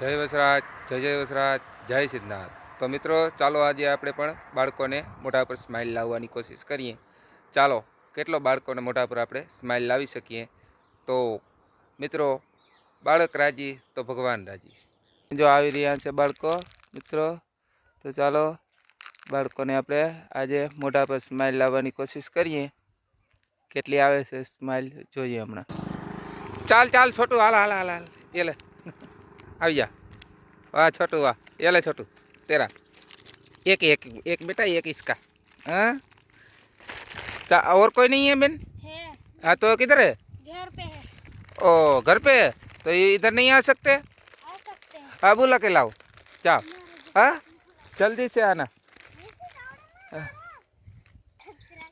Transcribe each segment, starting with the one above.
જય વસરાજ, જય જય વસરાજ, જય સિદ્ધનાથ. તો મિત્રો, ચાલો આજે આપણે પણ બાળકોને મોઢા પર સ્માઇલ લાવવાની કોશિશ કરીએ. ચાલો, કેટલો બાળકોને મોઢા પર આપણે સ્માઇલ લાવી શકીએ? તો મિત્રો, બાળક રાજી તો ભગવાન રાજી. જો આવી રહ્યા છે બાળકો, મિત્રો, તો ચાલો બાળકોને આપણે આજે મોઢા પર સ્માઇલ લાવવાની કોશિશ કરીએ. કેટલી આવે છે સ્માઇલ જોઈએ હમણાં. ચાલ ચાલ, છોટું, હાલ હાલ હાલ હાલ. એ લે. આવી જા વાહ छोटू वाह ये ले छोटू तेरा एक एक एक बेटा एक इसका हाँ क्या और कोई नहीं है बेन है हाँ तो किधर है घर पे है ओ घर पे है तो ये इधर नहीं आ सकते आ सकते हैं हाँ बुला के लाओ जाओ हाँ जल्दी से आना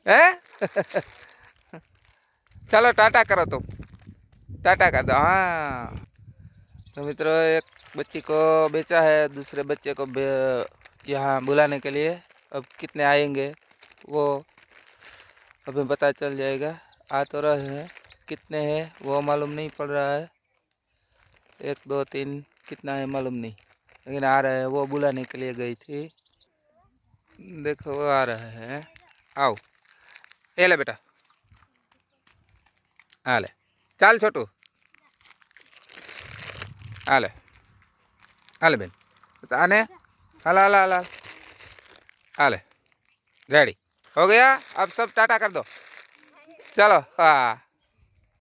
है चलो टाटा करो तुम टाटा कर दो हाँ तो मित्रों, एक बच्ची को बेचा है, दूसरे बच्चे को यहाँ बुलाने के लिए। अब कितने आएँगे, वो अभी पता चल जाएगा। आ तो रहे हैं। कितने हैं, वो मालूम नहीं पड़ रहा है। एक, दो, तीन, कितना है मालूम नहीं। लेकिन आ रहे हैं, वो बुलाने के लिए गई थी। देखो, वो आ रहे हैं। आओ। ए ले बेटा। आ ले। चल छोटू। હાલે હાલે બેન તો આને હાલ हाल हाल हाल हाले रेडी हो गया अब सब टाटा कर दो चलो हाँ